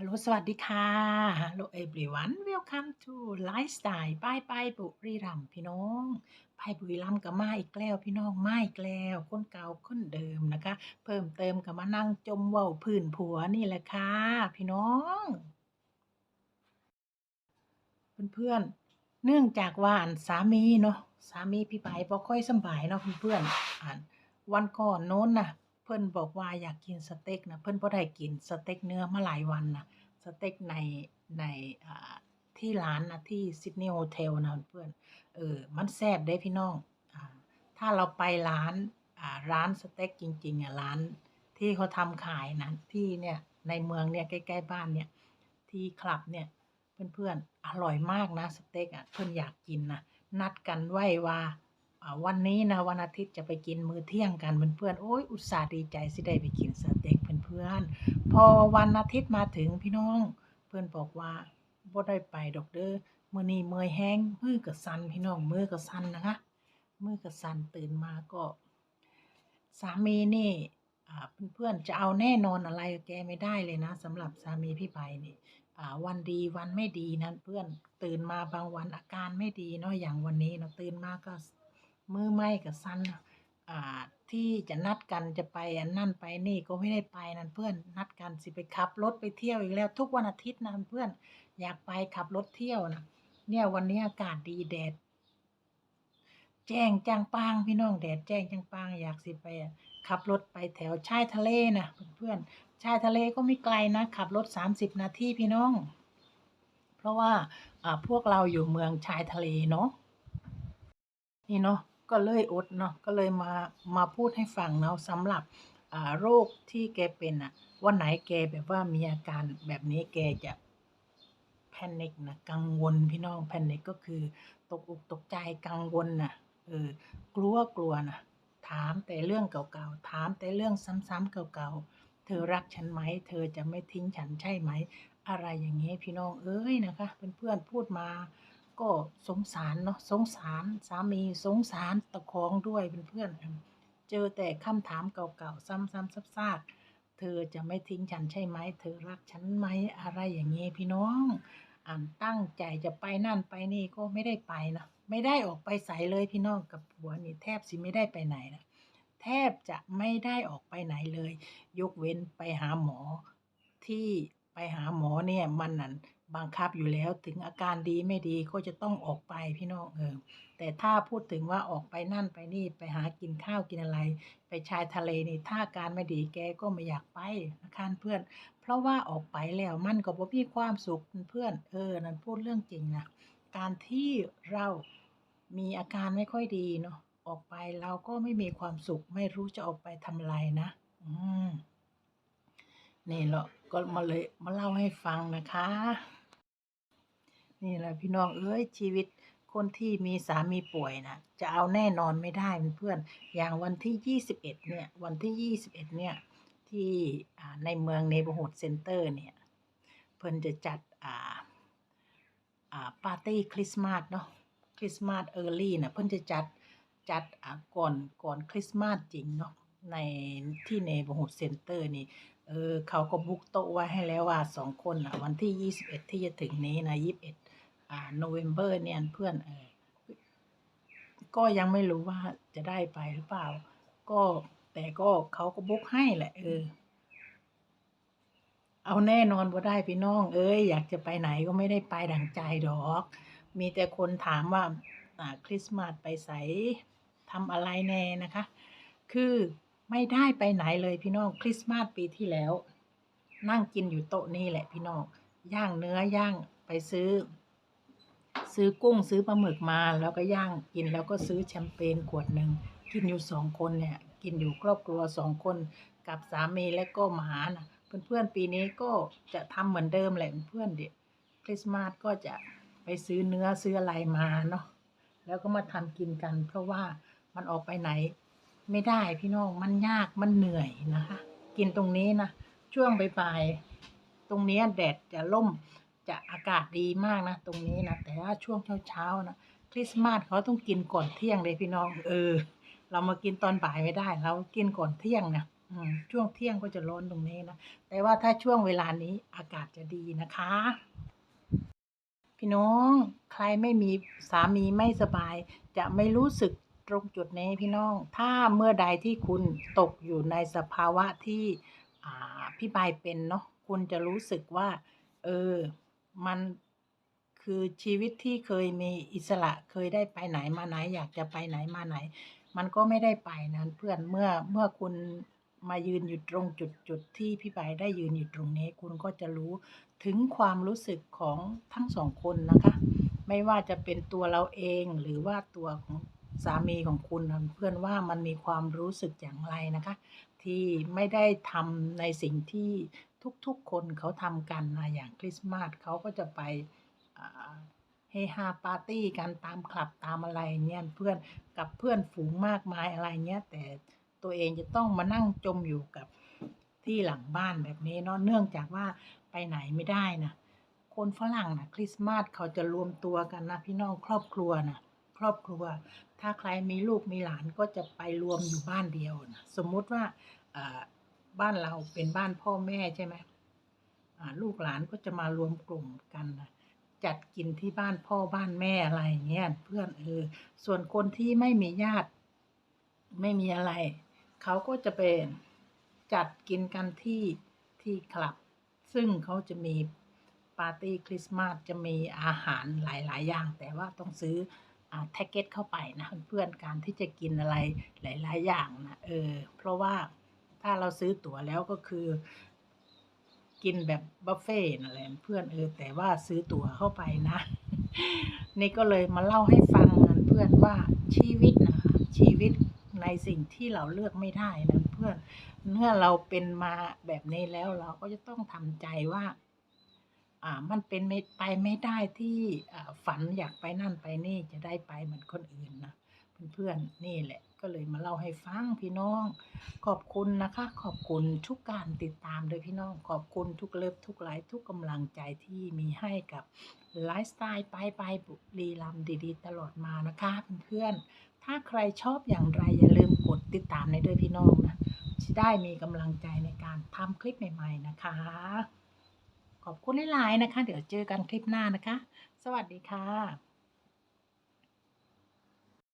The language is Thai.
ฮัลโหลสวัสดีค่ะ Hello everyone welcome to Lifestyle ป้ายป้ายบุรีรัมพี่น้องป้ายบุรีรัมก็มาอีกแล้วพี่น้องมาอีกแล้วคนเก่าคนเดิมนะคะ เพิ่มเติมก็มานั่งจมเว้าพื้นผัวนี่แหละค่ะ พี่น้อง เพื่อนๆ เนื่องจากว่าสามีเนาะสามีพี่ไปบ่ค่อยสบายเนาะเพื่อนๆอันวันก่อนโน้นน่ะเพิ่อนบอกว่าอยากกินสเต็กนะเพิ่อนบ่ได้กินสเต็กเนื้อมาหลายวันนะ เต็กในในที่ร้านนะที่ซิดนีย์โฮเทลนะเพื่อนเออมันแซ่บเด้พี่น้องอ่าถ้าเราไปร้านอ่าร้านสเต็กจริงๆอะร้านที่เขาทำขายนะที่เนี่ยในเมืองเนี่ยใกล้ๆบ้านเนี่ยที่คลับเนี่ยเพื่อนๆอร่อยมากนะสเต็กอะเพื่อนอยากกินนะนัดกันไว้ว่า วันนี้นะวันอาทิตย์จะไปกินมื้อเที่ยงกันเพื่อนๆโอ้ยอุตส่าห์ดีใจสิได้ไปกินสเต็กเพื่อนๆพอวันอาทิตย์มาถึงพี่น้อง เพื่อนบอกว่าบ่ได้ไปดอกเด้อมื้อนี้เมื่อยแห้งมือก็สั่นพี่น้องมือก็สั่นนะคะมือก็สั่นตื่นมาก็ สามีนี่เพื่อนๆจะเอาแน่นอนอะไรกแกไม่ได้เลยนะสำหรับสามีพี่ไปนี่วันดีวันไม่ดีนะเพื่อนตื่นมาบางวันอาการไม่ดีเนาะอย่างวันนี้เนาะตื่นมาก็ มือไม้กับสั้นอ่าที่จะนัดกันจะไปอันนั่นไปนี่ก็ไม่ได้ไปนั่นเพื่อนนัดกันสิไปขับรถไปเที่ยวอีกแล้วทุกวันอาทิตย์นะเพื่อนอยากไปขับรถเที่ยวนะเนี่ยวันนี้อากาศดีแดดแจ้งจังปางพี่น้องแดดแจ้งจังปางอยากสิไปขับรถไปแถวชายทะเลนะเพื่อนชายทะเลก็ไม่ไกลนะขับรถ 30 นาทีพี่น้อง เพราะว่าอ่าพวกเราอยู่เมืองชายทะเลเนาะนี่เนาะ ก็เลยอดเนาะก็เลยมามาพูดให้ฟังเนาะสำหรับอ่าโรคที่แกเป็นอะวันไหนแกแบบว่ามีอาการแบบนี้แกจะแพนิคนะกังวลพี่น้องแพนิคก็คือ ตกอกตกใจกังวลนะเออกลัวกลัวนะถามแต่เรื่องเก่าๆถามแต่เรื่องซ้ำๆเก่าๆ เธอรักฉันไหม เธอจะไม่ทิ้งฉันใช่ไหม อะไรอย่างเงี้ยพี่น้องเอ้ยนะคะเพื่อนๆพูดมา ก็สงสารเนาะสงสารสามีสงสารตะคองด้วยเพื่อนๆเจอแต่คำถามเก่าๆ ซ้ำๆซากๆเธอจะไม่ทิ้งฉันใช่ไหม เธอรักฉันไหมอะไรอย่างเงี้พี่น้องอ่านตั้งใจจะไปนั่นไปนี่ก็ไม่ได้ไปนะไม่ได้ออกไปใสเลยพี่น้องกับผัวนี่แทบสิไม่ได้ไปไหนนะแทบจะไม่ได้ออกไปไหนเลย ยกเว้นไปหาหมอที่ไปหาหมอเนี่ยมันนั่น บังคับอยู่แล้วถึงอาการดีไม่ดีก็จะต้องออกไปพี่น้องเออแต่ถ้าพูดถึงว่าออกไปนั่นไปนี่ไปหากินข้าวกินอะไร ไปชายทะเลนี่ถ้าอาการไม่ดีแกก็ไม่อยากไปนะคะเพื่อน เพราะว่าออกไปแล้วมันก็บ่มีความสุขเพื่อนเออนั่นพูดเรื่องจริงนะการที่เรามีอาการไม่ค่อยดีเนาะออกไปเราก็ไม่มีความสุข ไม่รู้จะออกไปทำอะไรนะอืมนี่เราก็มาเลยมาเล่าให้ฟังนะคะ นี่แหละพี่น้องเอ้ยชีวิตคนที่มีสามีป่วยนะจะเอาแน่นอนไม่ได้เพื่อนอย่างวันที่ยี่สิบเอ็ดเนี่ย วันที่ยี่สิบเอ็ดเนี่ย ที่ในเมืองเนเบอร์ฮูดเซ็นเตอร์เนี่ย เพิ่นจะจัดอ่าอ่าปาร์ตี้คริสต์มาสเนาะคริสต์มาสเออร์ลี่นะเพิ่นจะจัดจัดอะก่อนก่อนคริสต์มาสจริงเนาะในที่เนบ h ฮูดเซ็นเตอร์นี่ เออเขาก็บุ๊กโต๊ะไว้ให้แล้วว่าสองคนอะ วันที่21ที่จะถึงนี้นะ21อ่าโนเวม ber เนี่ยเพื่อนเออก็ยังไม่รู้ว่าจะได้ไปหรือเปล่า ก็แต่ก็เขาก็บุ๊กให้แหละเออ เอาแน่นอนว่าได้พี่น้อง เอ้ยอยากจะไปไหนก็ไม่ได้ไปดังใจดอก มีแต่คนถามว่า อ่าคริสต์มาสไปใสทำอะไรแน่นะคะ คือ ไม่ได้ไปไหนเลยพี่น้องคริสต์มาสปีที่แล้ว นั่งกินอยู่โต๊ะนี้แหละพี่น้องย่างเนื้อย่างไปซื้อ ซื้อกุ้งซื้อปลาหมึกมาแล้วก็ย่างกินแล้วก็ซื้อแชมเปญขวดหนึ่งกินอยู่สองคนเนี่ย กินอยู่ครอบครัวสองคนกับสามีและก็หมานะเพื่อนๆปีนี้ก็จะทำเหมือนเดิมแหละเพื่อนเด็กคริสต์มาสก็จะไปซื้อเนื้อซื้ออะไรมาเนาะแล้วก็มาทำกินกัน เพราะว่ามันออกไปไหน ไม่ได้พี่น้องมันยากมันเหนื่อยนะคะ กินตรงนี้นะช่วงบ่ายๆตรงนี้แดดจะล่มจะอากาศดีมากนะ ตรงนี้นะแต่ว่าช่วงเช้าๆนะคริสต์มาสเขาต้องกินก่อนเที่ยงเลยพี่น้องเออ เรามากินตอนบ่ายไม่ได้เรากินก่อนเที่ยงนะอืช่วงเที่ยงก็จะร้อนตรงนี้นะ แต่ว่าถ้าช่วงเวลานี้อากาศจะดีนะคะ พี่น้อง ใครไม่มีสามีไม่สบาย จะไม่รู้สึก ตรงจุดนี้พี่น้อง ถ้าเมื่อใดที่คุณตกอยู่ในสภาวะที่พี่บายเป็นเนาะคุณจะรู้สึกว่า เออ มันคือชีวิตที่เคยมีอิสระเคยได้ไปไหนมาไหน อยากจะไปไหนมาไหน มันก็ไม่ได้ไปนะเพื่อนเมื่อเมื่อคุณมายืนอยู่ตรงจุดจุดที่พี่บายได้ยืนอยู่ตรงนี้ คุณก็จะรู้ถึงความรู้สึกของทั้งสองคนนะคะ ไม่ว่าจะเป็นตัวเราเองหรือว่าตัวของ สามีของคุณเพื่อนว่ามันมีความรู้สึกอย่างไรนะคะ ที่ไม่ได้ทำในสิ่งที่ทุกๆคนเขาทำกันนะอย่างคริสต์มาสเขาก็จะไปเฮฮาปาร์ตี้กันตามคลับตามอะไรเงี้ยเพื่อนกับเพื่อนฝูงมากมายอะไรเงี้ยแต่ตัวเองจะต้องมานั่งจมอยู่กับที่หลังบ้านแบบนี้เนาะเนื่องจากว่าไปไหนไม่ได้นะคนฝรั่งนะคริสต์มาสเขาจะรวมตัวกันนะพี่น้องครอบครัวนะ ครอบครัว ถ้าใครมีลูกมีหลานก็จะไปรวมอยู่บ้านเดียวนะสมมุติว่าบ้านเราเป็นบ้านพ่อแม่ใช่ไหมลูกหลานก็จะมารวมกลุ่มกันนะจัดกินที่บ้านพ่อบ้านแม่อะไรเงี้ยเพื่อนเออส่วนคนที่ไม่มีญาติไม่มีอะไร เขาก็จะเป็นจัดกินกันที่ที่คลับ ซึ่งเขาจะมีปาร์ตี้คริสต์มาสจะมีอาหารหลาย ๆ อย่าง แต่ว่าต้องซื้อ แท็กเก็ตเข้าไปนะเพื่อนๆการที่จะกินอะไรหลาย ๆ อย่างนะเออเพราะว่าถ้าเราซื้อตั๋วแล้วก็คือ กินแบบบุฟเฟ่ต์นั่นแหละเพื่อนเออแต่ว่าซื้อตั๋วเข้าไปนะ นี่ก็เลยมาเล่าให้ฟังนะเพื่อนว่าชีวิตนะคะชีวิตในสิ่งที่เราเลือกไม่ได้นะเพื่อนเมื่อเราเป็นมาแบบนี้แล้วเราก็จะต้องทำใจว่า อ่ามันเป็นไม่ไปไม่ได้ที่ฝันอยากไปนั่นไปนี่จะได้ไปเหมือนคนอื่นนะเพื่อนๆนี่แหละก็เลยมาเล่าให้ฟังพี่น้อง ขอบคุณนะคะ ขอบคุณทุกการติดตามเลยพี่น้อง ขอบคุณทุกเลิฟทุกไลค์ทุกกำลังใจที่มีให้กับไลฟ์สไตล์ไปไปบุรีรัมดีๆ ตลอดมานะคะเพื่อนๆถ้าใครชอบอย่างไรอย่าลืมกดติดตามในด้วยพี่น้องนะจะได้มีกำลังใจในการทำคลิปใหม่ ๆ นะคะ ขอบคุณหลายๆนะคะ เดี๋ยวเจอกันคลิปหน้านะคะ สวัสดีค่ะ